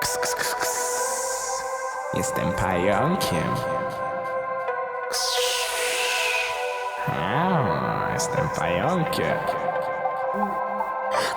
Ks, ks, ks, ks. Jestem pająkiem. Ks. A, jestem pająkiem.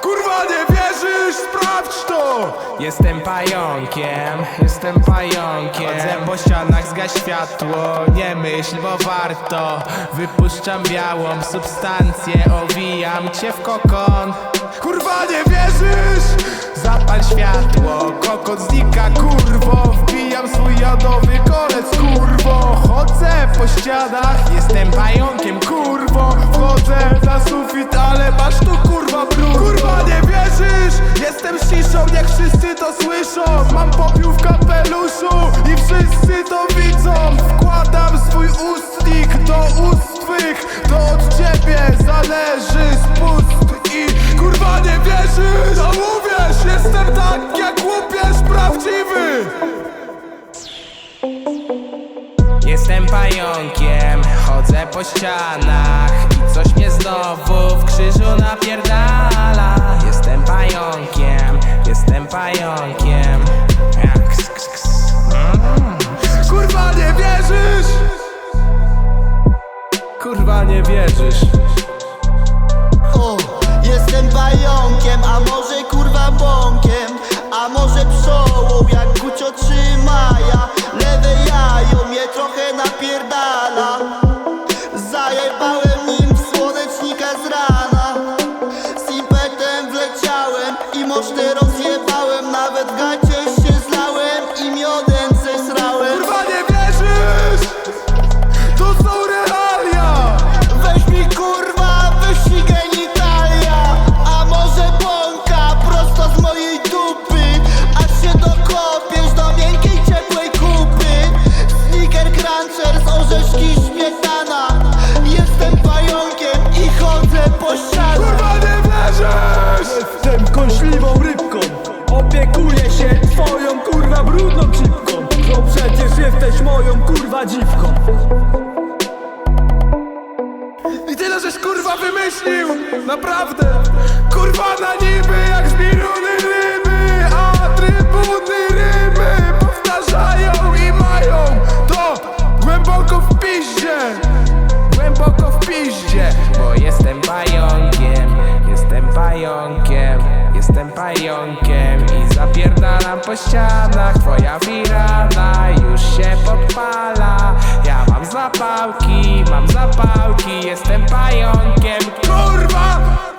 Kurwa nie wierzysz, sprawdź to! Jestem pająkiem, jestem pająkiem Chodzę po ścianach, zgaś światło Nie myśl, bo warto Wypuszczam białą substancję Owijam cię w kokon Kurwa nie wierzysz! Zapal światło, kokot znika kurwo Wbijam swój jadowy kolec kurwo. Chodzę po ścianach, jestem pająkiem kurwo. Wchodzę na sufit, ale masz tu kurwa brud. Kurwa nie wierzysz! Pająkiem, chodzę po ścianach I coś mnie znowu w krzyżu napierdala Jestem pająkiem, jestem pająkiem. Kurwa nie wierzysz! Kurwa nie wierzysz O, jestem pająkiem, a kąśliwą rybką. Opiekuję się twoją kurwa brudną cipką. No przecież jesteś moją kurwa dziwką. I tyle żeś kurwa wymyślił! Naprawdę! Kurwa na niby jak z miliony ryby. A trybuny rymy powtarzają i mają To głęboko w piździe. Głęboko w piździe. Bo jestem pająkiem, jestem pająkiem Jestem pająkiem i zapierdalam po ścianach. Twoja wirana już się podpala. Ja mam zapałki, mam zapałki Jestem pająkiem. Kurwa!